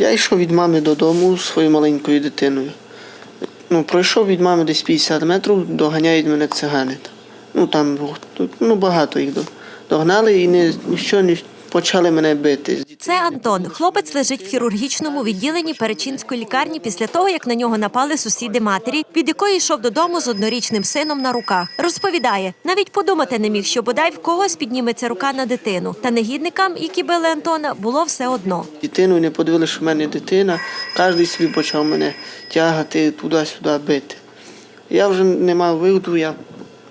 Я йшов від мами додому зі своєю маленькою дитиною. Ну, пройшов від мами десь 50 метрів, доганяють мене цигани. Ну там ну, багато їх догнали і ніщо не почали мене бити. Це Антон. Хлопець лежить в хірургічному відділенні Перечинської лікарні після того, як на нього напали сусіди матері, від якої йшов додому з однорічним сином на руках. Розповідає, навіть подумати не міг, що бодай в когось підніметься рука на дитину. Та негідникам, які били Антона, було все одно. Дитину не подивилися, що в мене дитина. Кожен собі почав мене тягати туди-сюди бити. Я вже не мав виходу, я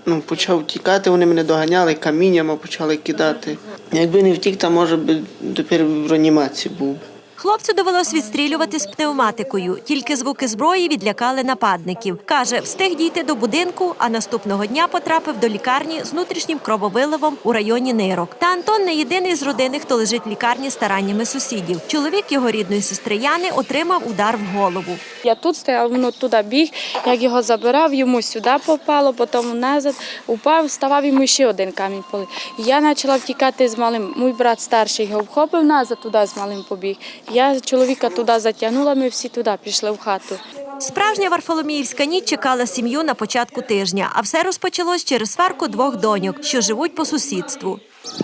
ну, почав тікати, вони мене доганяли, каміннями почали кидати. Якби не втік, то може би тепер в реанімації був. би. Хлопцю довелось відстрілювати з пневматикою. Тільки звуки зброї відлякали нападників. Каже, встиг дійти до будинку, а наступного дня потрапив до лікарні з внутрішнім крововиливом у районі нирок. Та Антон не єдиний з родини, хто лежить в лікарні стараннями сусідів. Чоловік його рідної сестри Яни отримав удар в голову. Я тут стояла, воно туди біг, як його забирав, йому сюди попало, потім назад упав, ставав йому ще один камінь полив. Я почала втікати з малим. Мій брат старший його вхопив назад, туди з малим побіг. Я чоловіка туди затягнула, ми всі туди пішли в хату. Справжня Варфоломіївська ніч чекала сім'ю на початку тижня, а все розпочалось через сварку двох доньок, що живуть по сусідству.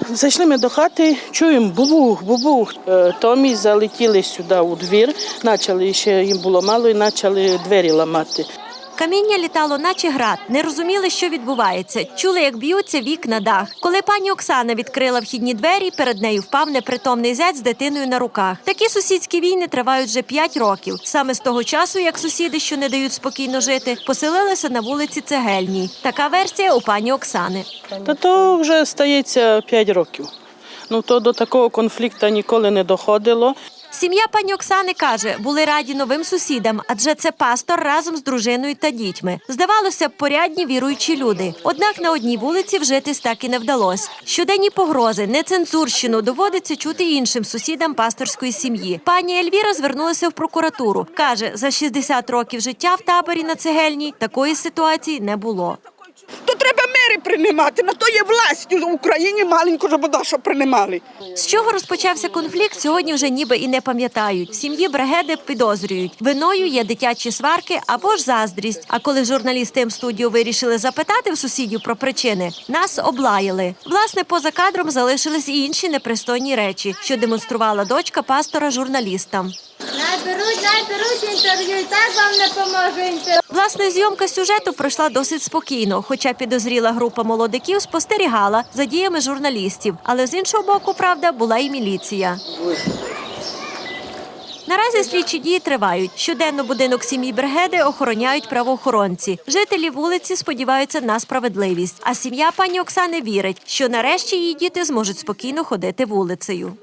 Зайшли ми до хати, чуємо бубух, бубух. Е, Томі залетіли сюди у двір, почали ще їм було мало, і почали двері ламати. Каміння літало, наче град. Не розуміли, що відбувається. Чули, як б'ються вікна дах. Коли пані Оксана відкрила вхідні двері, перед нею впав непритомний зять з дитиною на руках. Такі сусідські війни тривають вже п'ять років. Саме з того часу, як сусіди, що не дають спокійно жити, поселилися на вулиці Цегельній. Така версія у пані Оксани. Та то вже стається 5 років. Ну то до такого конфлікту ніколи не доходило. Сім'я пані Оксани каже, були раді новим сусідам, адже це пастор разом з дружиною та дітьми. Здавалося б, порядні віруючі люди. Однак на одній вулиці вжитись так і не вдалося. Щоденні погрози, нецензурщину доводиться чути іншим сусідам пасторської сім'ї. Пані Ельвіра звернулася в прокуратуру. каже, за 60 років життя в таборі на цегельній такої ситуації не було. Треба мери приймати. На то є власть в Україні маленьку жабода, що приймали. З чого розпочався конфлікт, сьогодні вже ніби і не пам'ятають. В сім'ї Брегеди підозрюють. Виною є дитячі сварки або ж заздрість. А коли журналісти М-студіо вирішили запитати в сусідів про причини, нас облаяли. Власне, поза кадром залишились і інші непристойні речі, що демонструвала дочка пастора журналістам. Найберуть, найберуть інтерв'ю, і так вам не поможе інтерв'ю. Власне, зйомка сюжету пройшла досить спокійно, хоча підозріла група молодиків спостерігала за діями журналістів. Але з іншого боку, правда, була і міліція. Наразі слідчі дії тривають. Щоденно будинок сім'ї Бригеди охороняють правоохоронці. Жителі вулиці сподіваються на справедливість. А сім'я пані Оксани вірить, що нарешті її діти зможуть спокійно ходити вулицею.